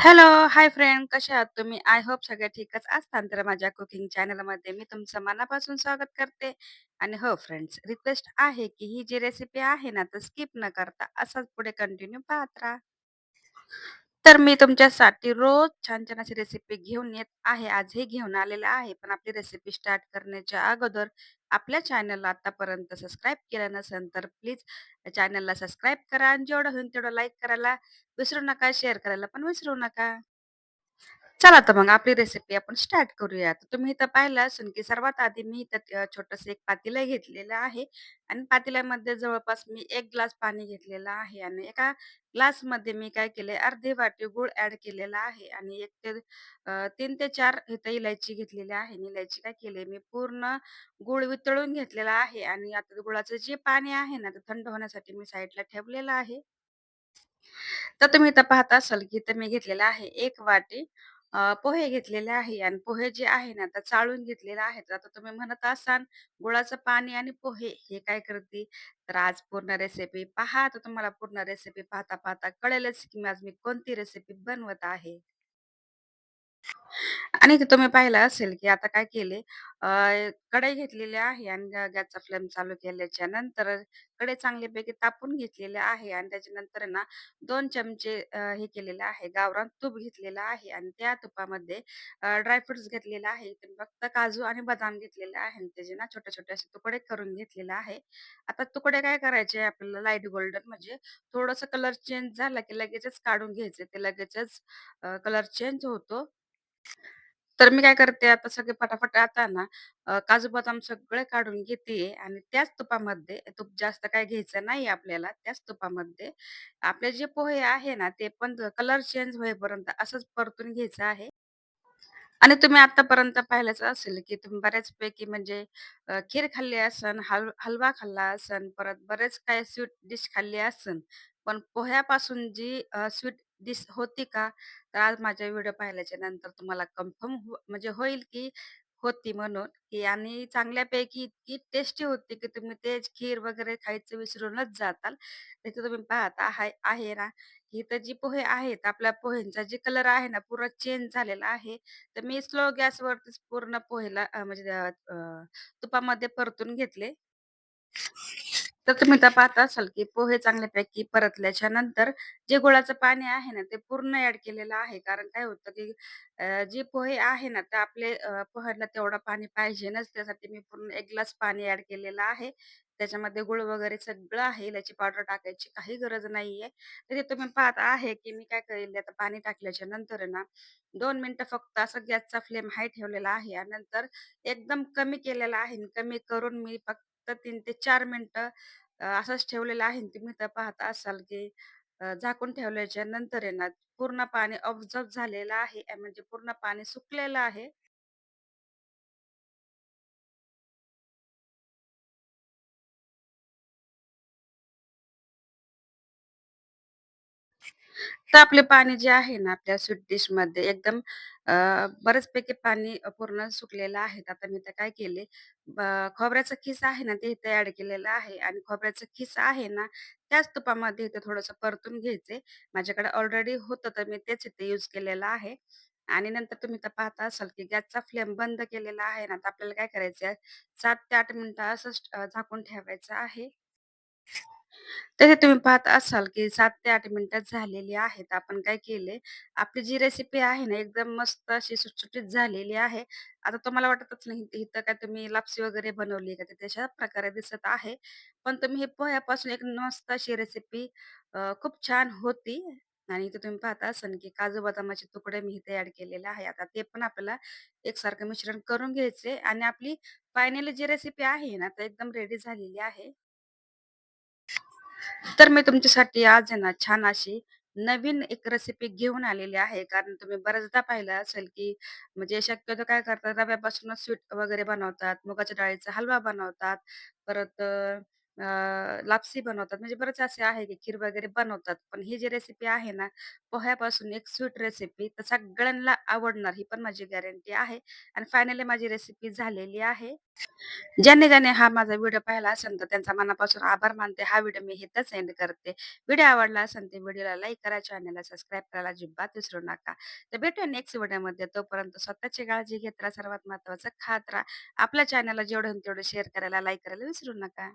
Hello, hi friend कसे आहात तुम्ही? आय होप सगळे ठीकच असताल. तर माझ्या कुकिंग चॅनलमध्ये मी तुमचं मनापासून स्वागत करते. आणि हो फ्रेंड्स, रिक्वेस्ट आहे की ही जी रेसिपी आहे ना, तर स्किप न करता असंच पुढे कंटिन्यू पाहत राहा. तर मी तुमच्यासाठी रोज छान-छान अशी रेसिपी घेऊन येत आहे. आजही घेऊन आलेला आहे. पण आपली रेसिपी स्टार्ट करण्याच्या अगोदर आपल्या चॅनलला आतापर्यंत सबस्क्राईब केलं नसेल, तर प्लीज चॅनलला सबस्क्राईब करा आणि जेवढं होईल तेवढं लाईक करायला विसरू नका, शेअर करायला पण विसरू नका. चला तर मग आपली रेसिपी आपण स्टार्ट करूया. तर तुम्ही इथं पाहिलं असेल, की सर्वात आधी मी इथं छोटस छोटंसं एक पातेलं घेतलेलं आहे आणि पातेल्यामध्ये जवळपास मी एक ग्लास पाणी घेतलेलं आहे आणि एका ग्लासमध्ये मी काय केलंय, अर्धी वाटी गूळ ॲड केलेला आहे आणि एक ते तीन ते चार इथं इलायची घेतलेली आहे. आणि इलायची काय केली मी पूर्ण गूळ वितळून घेतलेला आहे आणि आता गुळाचं जे पाणी आहे ना, ते थंड होण्यासाठी मी साईडला ठेवलेलं आहे. तर तुम्ही इथं पाहत असाल, की इथं मी घेतलेला आहे एक वाटी अ, पोहे घेतलेले आहे आणि पोहे जे आहे ना, तर चाळून घेतलेले आहेत. आता तुम्ही म्हणत असाल, गुळाचं पाणी आणि पोहे हे काय करते? तर आज पूर्ण रेसिपी पहा. तर तुम्हाला पूर्ण रेसिपी पाहता-पाहता कळेलच, की आज मी कोणती रेसिपी बनवत आहे. आणि ते तुम्ही पाहिलं असेल, की आता काय केले अ, कढई घेतलेली आहे आणि ग गॅसचा फ्लेम चालू केल्याच्यानंतर कढई चांगल्यापैकी तापून घेतलेली आहे आणि त्याच्यानंतर ना 2 चमचे अ, हे केलेलं आहे गावरान तूप घेतलेलं आहे आणि त्या तुपामध्ये अ, ड्रायफ्रुट्स घेतलेले आहे. फक्त काजू आणि बदाम घेतलेले आहे आणि त्याचे ना छोटे-छोटे असे तुकडे करून घेतलेले आहे. आता तुकडे काय करायचे आपल्याला लाइट गोल्डन म्हणजे थोडस कलर चेंज झाला, की लगेचच काढून घ्यायचे. ते लगेचच कलर चेंज होतो. तर मी काय करते आता सगळे फटाफट आता ना अ, काजू बदाम सगळे काढून घेते आणि त्याच तुपामध्ये तूप जास्त काय घ्यायचं नाही आपल्याला. त्याच तुपामध्ये आपले जे पोहे आहे ना, ते पण कलर चेंज होईपर्यंत असंच परतून घ्यायचं आहे. आणि तुम्ही आतापर्यंत पाहिलंच असेल, की तुम्ही बऱ्याचपैकी म्हणजे अ, खीर खाल्ली असन, हल हलवा खाल्ला असन, परत बरेच काही स्वीट डिश खाल्ली असन. पण पोह्यापासून जी अ, स्वीट दिस होती का? तर आज माझ्या व्हिडिओ पाहिल्याच्या नंतर तुम्हाला कन्फर्म हो म्हणजे होईल, की होती म्हणून, की आणि चांगल्यापैकी इतकी टेस्टी होती, की तुम्ही तेच खीर वगैरे खायचं विसरूनच जाताल. तिथे तुम्ही पाहता आहे आहे ना, इथं जी पोहे आहेत, आपल्या पोह्यांचा जे कलर आहे ना, पूर्ण चेंज झालेला आहे. तर मी स्लो गॅसवरतीच पूर्ण पोहेला अ, म्हणजे अ, तुपामध्ये परतून घेतले. तर तुम्ही तर पाहत असाल, की पोहे चांगल्यापैकी परतल्याच्या नंतर जे गुळाचं पाणी आहे ना, ते पूर्ण ऍड केलेलं आहे. कारण काय होतं, की जे पोहे आहे ना, तर आपले पोह्याला तेवढं पाणी पाहिजे नच त्यासाठी मी पूर्ण एक ग्लास पाणी ऍड केलेलं आहे. त्याच्यामध्ये गुळ वगैरे सगळं आहे. इलायची पावडर टाकायची काही गरज नाहीये. तर ते तुम्ही पाहत आहे, की मी काय करेल आता पाणी टाकल्याच्या नंतर आहे ना, दोन मिनिटं फक्त असं गॅसचा फ्लेम हाय ठेवलेला आहे आणि नंतर एकदम कमी केलेला आहे. आणि कमी करून मी फक्त तीन ते चार मिनिटं असंच ठेवलेलं आहे. तुम्ही तर पाहत असाल, की झाकून ठेवल्याच्या नंतर आहे ना, पूर्ण पाणी ऑब्झर्व झालेलं आहे. म्हणजे पूर्ण पाणी सुकलेलं आहे. तर आपले पाणी जे आहे ना, आपल्या स्वीट डिशमध्ये एकदम अ, बऱ्याचपैकी पाणी पूर्ण सुकलेलं आहे. आता मी तर काय केले, ब खोबऱ्याचा खीस आहे ना, ते इथे ॲड केलेलं आहे आणि खोबऱ्याचं खीस आहे ना, त्याच तुपामध्ये इथे थोडंसं परतून घ्यायचे. माझ्याकडे ऑलरेडी होतं, तर मी तेच इथे यूज केलेलं आहे. आणि नंतर तुम्ही तर पाहता असाल, की गॅसचा फ्लेम बंद केलेला आहे ना, तर आपल्याला काय करायचं आहे, 7 ते 8 मिनिटं असंच अ, झाकून ठेवायचं आहे. तसे तुम्ही पाहत असाल, की 7 ते 8 मिनिटात झालेली आहेत. आपण काय केले, आपली जी रेसिपी आहे ना, एकदम मस्त अशी सुटसुटीत झालेली आहे. आता तुम्हाला वाटतच नाही, इथं काय तुम्ही लापसी वगैरे बनवली का? तशा प्रकारे दिसत आहे. पण तुम्ही हे पोह्यापासून एक मस्त अशी रेसिपी खूप छान होती. आणि इथे तुम्ही पाहत असाल, की काजू बदामाचे तुकडे मी इथे ॲड केलेले आहे. आता ते पण आपल्याला एकसारखं मिश्रण करून घ्यायचे आणि आपली फायनली जी रेसिपी आहे ना, तर एकदम रेडी झालेली आहे. तर मी तुमच्यासाठी आज आहे ना, छान अशी नवीन एक रेसिपी घेऊन आलेली आहे. कारण तुम्ही बऱ्याचदा पाहिलं असेल, की म्हणजे शक्यतो काय करतात रव्यापासूनच स्वीट वगैरे बनवतात, मुगाच्या डाळीचा हलवा बनवतात. परत अ, अ, लापसी बनवतात. म्हणजे बरेच असे आहे की खीर वगैरे बनवतात. पण ही जी रेसिपी आहे ना, पोह्यापासून एक स्वीट रेसिपी तर सगळ्यांना आवडणार ही पण माझी गॅरंटी आहे. आणि फायनली माझी रेसिपी झालेली आहे. ज्याने ज्याने हा माझा व्हिडिओ पाहिला असेल तर त्यांचा मनापासून आभार मानते. हा व्हिडिओ मी इथेच एंड करते. व्हिडिओ आवडला असेल तर व्हिडिओला लाईक करा, चॅनलला सबस्क्राईब करायला अजिबात विसरू नका. तर भेटूया नेक्स्ट व्हिडिओमध्ये. तोपर्यंत स्वतःची काळजी घेत राहा. सर्वात महत्त्वाचं खात राहा. आपल्या चॅनलला जेवढं होईल तेवढं शेअर करायला, लाईक करायला विसरू नका.